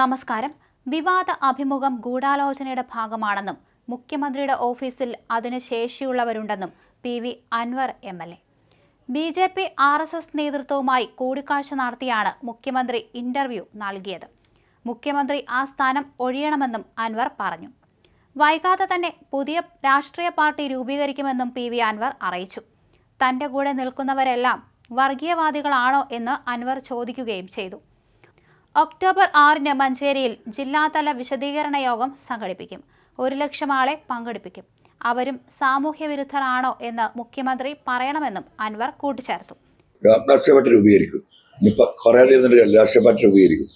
നമസ്കാരം. വിവാദ അഭിമുഖം ഗൂഢാലോചനയുടെ ഭാഗമാണെന്നും മുഖ്യമന്ത്രിയുടെ ഓഫീസിൽ അതിന് ശേഷിയുള്ളവരുണ്ടെന്നും P V Anvar M L A. B J P R S S നേതൃത്വവുമായി കൂടിക്കാഴ്ച നടത്തിയാണ് മുഖ്യമന്ത്രി ഇന്റർവ്യൂ നൽകിയത്. മുഖ്യമന്ത്രി ആ സ്ഥാനം ഒഴിയണമെന്നും അൻവർ പറഞ്ഞു. വൈകാതെ തന്നെ പുതിയ രാഷ്ട്രീയ പാർട്ടി രൂപീകരിക്കുമെന്നും പി വി അൻവർ അറിയിച്ചു. തന്റെ കൂടെ നിൽക്കുന്നവരെല്ലാം വർഗീയവാദികളാണോ എന്ന് അൻവർ ചോദിക്കുകയും ചെയ്തു. ഒക്ടോബർ ആറിന് മഞ്ചേരിയിൽ ജില്ലാതല വിശദീകരണ യോഗം സംഘടിപ്പിക്കും. ഒരു ലക്ഷം ആളെ പങ്കെടുപ്പിക്കും. അവരും സാമൂഹ്യ വിരുദ്ധരാണോ എന്ന് മുഖ്യമന്ത്രി പറയണമെന്നും അൻവർ കൂട്ടിച്ചേർത്തു. രാഷ്ട്രീയ രൂപീകരിക്കും. രാഷ്ട്രീയ രൂപീകരിക്കും.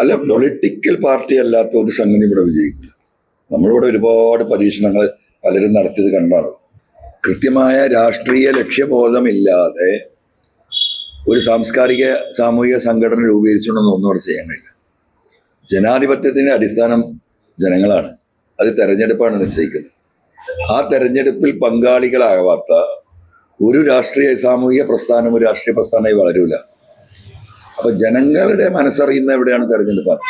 അല്ല പൊളിറ്റിക്കൽ പാർട്ടി അല്ലാത്ത ഒരു സംഗതി ഇവിടെ വിജയിക്കില്ല. നമ്മളിവിടെ ഒരുപാട് പരീക്ഷണങ്ങൾ പലരും നടത്തിയത് കണ്ടാണ്. കൃത്യമായ രാഷ്ട്രീയ ലക്ഷ്യബോധമില്ലാതെ ഒരു സാംസ്കാരിക സാമൂഹിക സംഘടന രൂപീകരിച്ചുകൊണ്ടൊന്നും ഒന്നും അവിടെ ചെയ്യാൻ കഴിയില്ല. ജനാധിപത്യത്തിന്റെ അടിസ്ഥാനം ജനങ്ങളാണ്. അത് തെരഞ്ഞെടുപ്പാണ് നിശ്ചയിക്കുന്നത്. ആ തെരഞ്ഞെടുപ്പിൽ പങ്കാളികളാകാത്ത ഒരു രാഷ്ട്രീയ സാമൂഹിക പ്രസ്ഥാനം ഒരു രാഷ്ട്രീയ പ്രസ്ഥാനമായി വളരൂല. അപ്പൊ ജനങ്ങളുടെ മനസ്സറിയുന്ന എവിടെയാണ് തെരഞ്ഞെടുപ്പാണ്?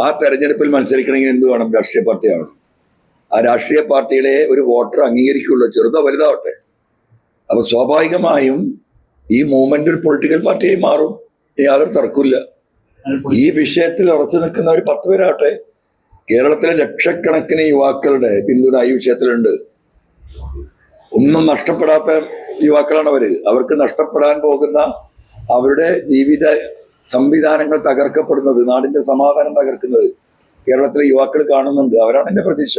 ആ തെരഞ്ഞെടുപ്പിൽ മത്സരിക്കണമെങ്കിൽ എന്ത് വേണം? രാഷ്ട്രീയ പാർട്ടി ആവണം ആ രാഷ്ട്രീയ പാർട്ടികളെ ഒരു വോട്ടർ അംഗീകരിക്കുള്ളൂ. ചെറുതോ വലുതാവട്ടെ അപ്പൊ സ്വാഭാവികമായും ഈ മൂവ്മെന്റ് ഒരു പൊളിറ്റിക്കൽ പാർട്ടിയായി മാറും. യാതൊരു തർക്കമില്ല ഈ വിഷയത്തിൽ ഉറച്ചു നിൽക്കുന്ന ഒരു പത്ത് പേരാട്ടെ കേരളത്തിലെ ലക്ഷക്കണക്കിന് യുവാക്കളുടെ പിന്തുണ ഈ വിഷയത്തിലുണ്ട്. ഒന്നും നഷ്ടപ്പെടാത്ത യുവാക്കളാണ് അവർ. അവർക്ക് നഷ്ടപ്പെടാൻ പോകുന്ന അവരുടെ ജീവിത സംവിധാനങ്ങൾ തകർക്കപ്പെടുന്നത് നാടിന്റെ സമാധാനം തകർക്കുന്നത് കേരളത്തിലെ യുവാക്കൾ കാണുന്നുണ്ട്. അവരാണ് എന്റെ പ്രതീക്ഷ.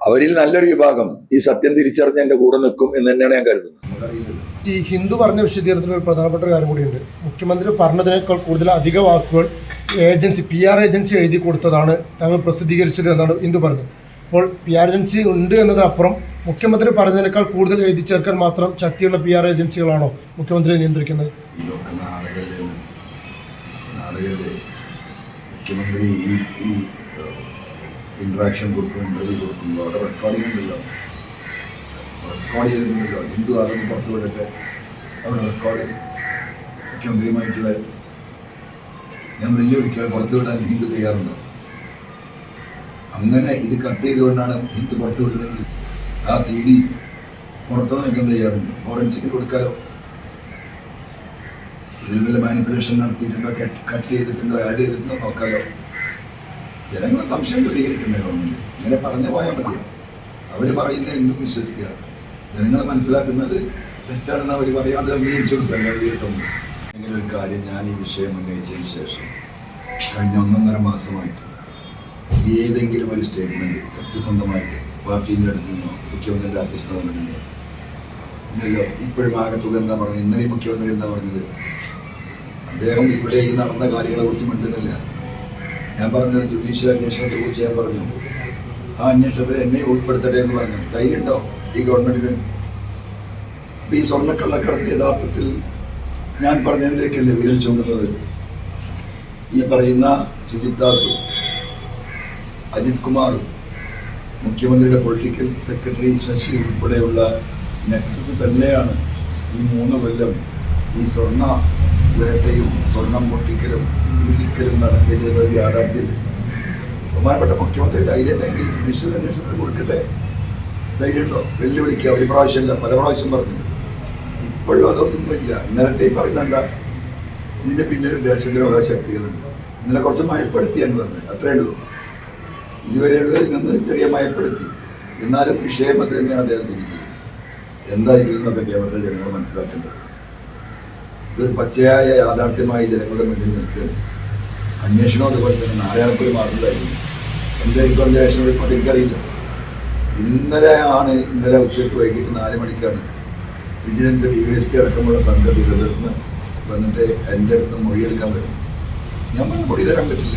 അവരിൽ നല്ലൊരു വിഭാഗം ഈ സത്യം തിരിച്ചറിഞ്ഞ് എന്റെ കൂടെ നിൽക്കും എന്ന് തന്നെയാണ് ഞാൻ കരുതുന്നത്. ഈ ഹിന്ദു പറഞ്ഞ വിശദീകരണത്തിൽ ഒരു പ്രധാനപ്പെട്ട ഒരു കാര്യം കൂടിയുണ്ട്. മുഖ്യമന്ത്രി പറഞ്ഞതിനേക്കാൾ കൂടുതൽ അധിക വാക്കുകൾ ഏജൻസി പി ആർ ഏജൻസി എഴുതി കൊടുത്തതാണ് തങ്ങൾ പ്രസിദ്ധീകരിച്ചത് എന്നാണ് ഹിന്ദു പറഞ്ഞത്. അപ്പോൾ പി ആർ ഏജൻസി ഉണ്ട് എന്നതിനപ്പുറം മുഖ്യമന്ത്രി പറഞ്ഞതിനേക്കാൾ കൂടുതൽ എഴുതി ചേർക്കാൻ മാത്രം ശക്തിയുള്ള പി ആർ ഏജൻസികളാണോ മുഖ്യമന്ത്രിയെ നിയന്ത്രിക്കുന്നത്? മുഖ്യമന്ത്രി ഈ ഈ ഇൻട്രാക്ഷൻ കൊടുക്കുമ്പോൾ റെക്കോർഡിംഗ് ഉണ്ടല്ലോ. റെക്കോർഡ് ചെയ്തിട്ടുണ്ടല്ലോ. ഹിന്ദു അതൊന്നും പുറത്തു വിടട്ടെ അവിടെ റെക്കോർഡ് മുഖ്യമന്ത്രിയുമായിട്ടുള്ള ഞാൻ വെല്ലുവിളിക്കാൻ പുറത്തു വിടാൻ ഹിന്ദു തയ്യാറുണ്ട്? അങ്ങനെ ഇത് കട്ട് ചെയ്തുകൊണ്ടാണ് ഹിന്ദു പുറത്തു വിടുന്നതെങ്കിൽ ആ സി ഡി പുറത്തു നിൽക്കാൻ തയ്യാറുണ്ട്? ഫോറൻസിക്കിന് കൊടുക്കാലോ? ഇതിൽ മാനിപ്പുലേഷൻ നടത്തിയിട്ടുണ്ടോ? കട്ട് ചെയ്തിട്ടുണ്ടോ? ആഡ് ചെയ്തിട്ടുണ്ടോ? നോക്കാലോ. ജനങ്ങളെ സംശയം ദൂരീകരിക്കണ്ടേ ഗവൺമെന്റ് ഇങ്ങനെ പറഞ്ഞു പോയാൽ മതിയോ? അവർ പറയുന്ന എന്തും വിശ്വസിക്കുക. ജനങ്ങളെ മനസ്സിലാക്കുന്നത് തെറ്റാണെന്ന് അവർ പറയാതെ അംഗീകരിച്ചു ഒരു കാര്യം ഞാൻ ഈ വിഷയം ഉന്നയിച്ചതിന് ശേഷം കഴിഞ്ഞ ഒന്നൊന്നര മാസമായിട്ട് ഏതെങ്കിലും ഒരു സ്റ്റേറ്റ്മെന്റ് സത്യസന്ധമായിട്ട് പാർട്ടീന്റെ അടുത്ത് നിന്നോ മുഖ്യമന്ത്രിയുടെ ഓഫീസിൽ നിന്ന് വന്നിട്ടുണ്ടോ ഇല്ലല്ലോ. ഇപ്പോഴും ആകത്തുക എന്താ പറഞ്ഞത്? ഇന്നലെ മുഖ്യമന്ത്രി എന്താ പറഞ്ഞത്? അദ്ദേഹം ഇവിടെ ഈ നടന്ന കാര്യങ്ങളെ കുറിച്ച് മിണ്ടുന്നില്ല. ഞാൻ പറഞ്ഞൊരു ജുഡീഷ്യൽ അന്വേഷണത്തെ കുറിച്ച് ഞാൻ പറഞ്ഞു. ആ അന്വേഷണത്തിൽ എന്നെ ഉൾപ്പെടുത്തട്ടെ എന്ന് പറഞ്ഞു. ധൈര്യം ഉണ്ടോ ഈ ഗവൺമെന്റിന് ഈ സ്വർണക്കള്ളക്കടത്ത് യഥാർത്ഥത്തിൽ ഞാൻ പറഞ്ഞതിലേക്കല്ലേ വിരൽ ചൂണ്ടുന്നത് ഈ പറയുന്ന സുജിത് ദാസും അജിത് കുമാറും മുഖ്യമന്ത്രിയുടെ പൊളിറ്റിക്കൽ സെക്രട്ടറി ശശി ഉൾപ്പെടെയുള്ള നെക്സസ് തന്നെയാണ് ഈ മൂന്ന് കൊല്ലം ഈ സ്വർണ വേട്ടയും സ്വർണം പൊട്ടിക്കലും ഉരുക്കലും നടത്തിയത്. ഒരു യാഥാർത്ഥ്യമില്ല ബഹുമാനപ്പെട്ട മുഖ്യമന്ത്രി ധൈര്യം ഉണ്ടെങ്കിൽ വിശദ അന്വേഷണത്തിന് കൊടുക്കട്ടെ? ധൈര്യമുണ്ടോ? വെല്ലുവിളിക്കുക ഒരു പ്രാവശ്യമല്ല പല പ്രാവശ്യം പറഞ്ഞു. ഇപ്പോഴും അതൊന്നുമില്ല. ഇന്നലത്തെ പറയുന്ന എന്താ? ഇതിന്റെ പിന്നിൽ ദേശദ്രോഹ ശക്തികളുണ്ട്. ഇന്നലെ കുറച്ച് മയപ്പെടുത്തി എന്ന് പറഞ്ഞു. അത്രേ ഉള്ളൂ. ഇതുവരെയുള്ള നിന്ന് ചെറിയ മയപ്പെടുത്തി. എന്നാലും വിഷയം അത് തന്നെയാണ് അദ്ദേഹം സൂചിപ്പിക്കുന്നത്. എന്താ ഇതിൽ നിന്നൊക്കെ കേരളത്തിലെ ജനങ്ങൾ മനസ്സിലാക്കേണ്ടത്? ഇതൊരു പച്ചയായ യാഥാർത്ഥ്യമായി ജനങ്ങളുടെ മുന്നിൽ നിൽക്കുകയാണ്. അന്വേഷണം അതുപോലെ തന്നെ നാളെ ഒരു മാസം കഴിഞ്ഞു. എന്തായിരിക്കും അന്വേഷണം? റിപ്പോർട്ട് എനിക്കറിയില്ല. ഇന്നലെ ആണ് ഇന്നലെ ഉച്ചയ്ക്ക് വൈകിട്ട് നാല് മണിക്കാണ് vigilance D Y S P അടക്കമുള്ള സംഘം തിരുവനന്തപുരത്ത് വന്നിട്ട് എന്റെ അടുത്ത് മൊഴിയെടുക്കാൻ പറ്റും. ഞാൻ മൊഴി തരാൻ പറ്റില്ല.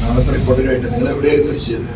നാളത്തെ റിപ്പോർട്ട് കഴിഞ്ഞിട്ട് നിങ്ങൾ എവിടെയായിരുന്നു ചോദിച്ചത്